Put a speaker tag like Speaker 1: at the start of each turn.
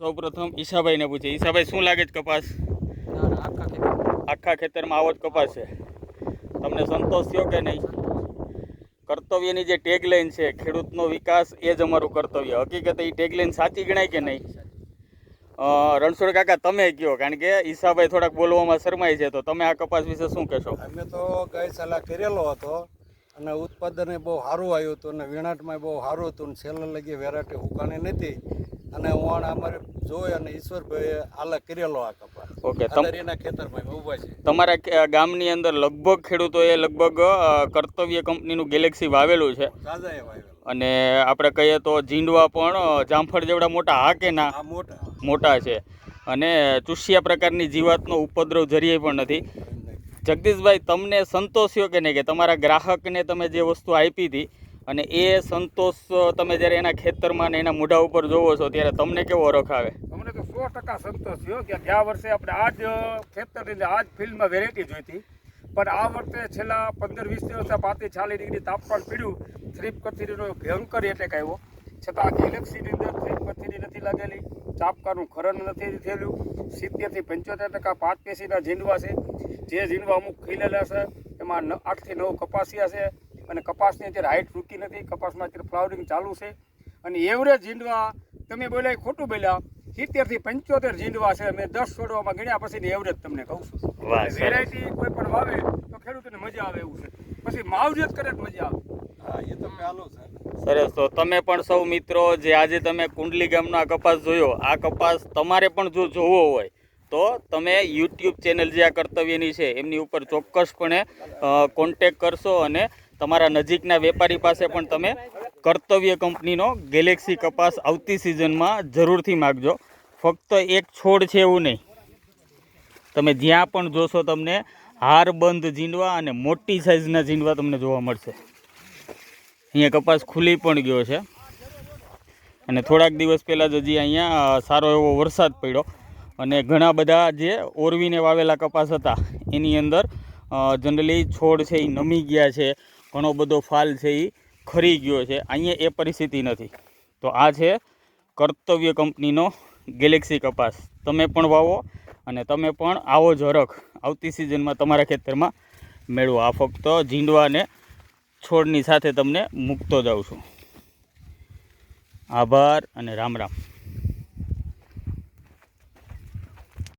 Speaker 1: સૌ પ્રથમ ઈશાભાઈને પૂછે ઈશાભાઈ શું લાગે છે કપાસ?
Speaker 2: આખા
Speaker 1: આખા ખેતરમાં આવો જ કપાસ છે. તમને સંતોષ થયો કે નહીં? કર્તવ્યની જે ટેગલાઈન છે ખેડૂતનો વિકાસ એ જ અમારું કર્તવ્ય. હકીકતે એ ટેગલાઈન સાચી ગણાય કે નહીં? રણછોડ કાકા તમે કહો કારણ કે ઈશાભાઈ થોડાક બોલવામાં શરમાય છે તો તમે આ કપાસ વિશે શું કહેશો?
Speaker 3: અમે તો ગઈ સલાહ કરેલો હતો અને ઉત્પાદન બહુ સારું આવ્યું હતું અને વિણાટમાં બહુ સારું હતું ને છેલ્લે લગી વેરાયટી હુકાણી નથી. અને હું અમારે જોઈ અને ઈશ્વરભાઈ આલા કરેલો આ કપાસ.
Speaker 1: ઓકે
Speaker 3: એના ખેતરમાં ઊભા છે.
Speaker 1: તમારા ગામની અંદર લગભગ ખેડૂતોએ લગભગ કર્તવ્ય કંપનીનું ગેલેક્સી વાવેલું છે. અને આપણે કહીએ તો જીંડવા પણ જામફળ જેવડા મોટા હા કે ના?
Speaker 3: આ મોટા.
Speaker 1: મોટા છે. અને ચૂસિયા પ્રકારની જીવાતનો ઉપદ્રવ જરીએ પણ નથી. જગદીશભાઈ તમને સંતોષ્યો કે નહીં? કે તમારા ગ્રાહકને તમે જે વસ્તુ આપી હતી અને એ સંતોષ તમે જ્યારે એના ખેતરમાં ને એના મોઢા ઉપર જોવો છો, ત્યારે તમને કેવો રખ આવે?
Speaker 4: અમને તો સો ટકા સંતોષ થયો કે ગયા વર્ષે આપણે આ જ ખેતરની આ જ ફિલ્ડમાં વેરાયટી જોઈ હતી. પણ આ વર્ષે છેલ્લા પંદર વીસ દિવસ પાતી છાલી ડિગ્રી તાપમાન પીડ્યું. થ્રીપ કથીરીનો ભયંકર એટેક આવ્યો. છતાં ગેલેક્સીની અંદર થ્રીપ કથીરી નથી લાગેલી. ચાપકાનું ખરણ નથી થયેલું. સિત્તેરથી પંચોતેર ટકા પાંચ પેશીના ઝીંડવા છે. જે ઝીંડવા અમુક ખીલેલા છે, એમાં આઠથી નવ કપાસિયા છે. અને કપાસની અત્યારે હાઇટ રૂકી નથી. કપાસમાં અત્યારે ફ્લાવરિંગ ચાલુ છે. અને એવરેજ ઝીંડવા તમે બોલ્યા ખોટું બોલ્યા સિત્તેરથી પંચોતેર ઝીંડવા છે. મેં દસ છોડવામાં ગણ્યા પછીની એવરેજ તમને કહું છું.
Speaker 1: વાહ,
Speaker 4: વેરાયટી કોઈ પણ વાવે તો ખેડૂતોને મજા આવે એવું છે. પછી માવજત કરે તો મજા આવે.
Speaker 3: હા એ તમે હાલો છે.
Speaker 1: સરસ. તો તમે પણ સૌ મિત્રો જે આજે તમે કુંડલી ગામનો આ કપાસ જોયો આ કપાસ તમારે પણ જો જોવો હોય તો તમે યુટ્યુબ ચેનલ જે આ કર્તવ્યની છે એમની ઉપર ચોક્કસપણે કોન્ટેક કરશો અને તમારા નજીકના વેપારી પાસે પણ તમે કર્તવ્ય કંપનીનો ગેલેક્સી કપાસ આવતી સિઝનમાં જરૂરથી માગજો. ફક્ત એક છોડ છે એવું નહીં. તમે જ્યાં પણ જોશો તમને હારબંધ ઝીંડવા અને મોટી સાઇઝના ઝીંડવા તમને જોવા મળશે. અહીંયા કપાસ ખુલી પણ ગયો છે. અને થોડાક દિવસ પહેલાં જ હજી અહીંયા સારો એવો વરસાદ પડ્યો. અને ઘણા બધા જે ઓરવીને વાવેલા કપાસ હતા, એની અંદર જનરલી છોડ છે એ નમી ગયા છે. ઘણો બધો ફાલ છે એ ખરી ગયો છે. અહીંયા એ પરિસ્થિતિ નથી. તો આ છે કર્તવ્ય કંપનીનો ગેલેક્સી કપાસ. તમે પણ વાવો અને તમે પણ આવો જ હરખ આવતી સિઝનમાં તમારા ખેતરમાં મેળવો. આ ફક્ત ઝીંડવાને છોડની સાથે તમને મૂકતો જાઉં છું. આભાર અને રામ રામ.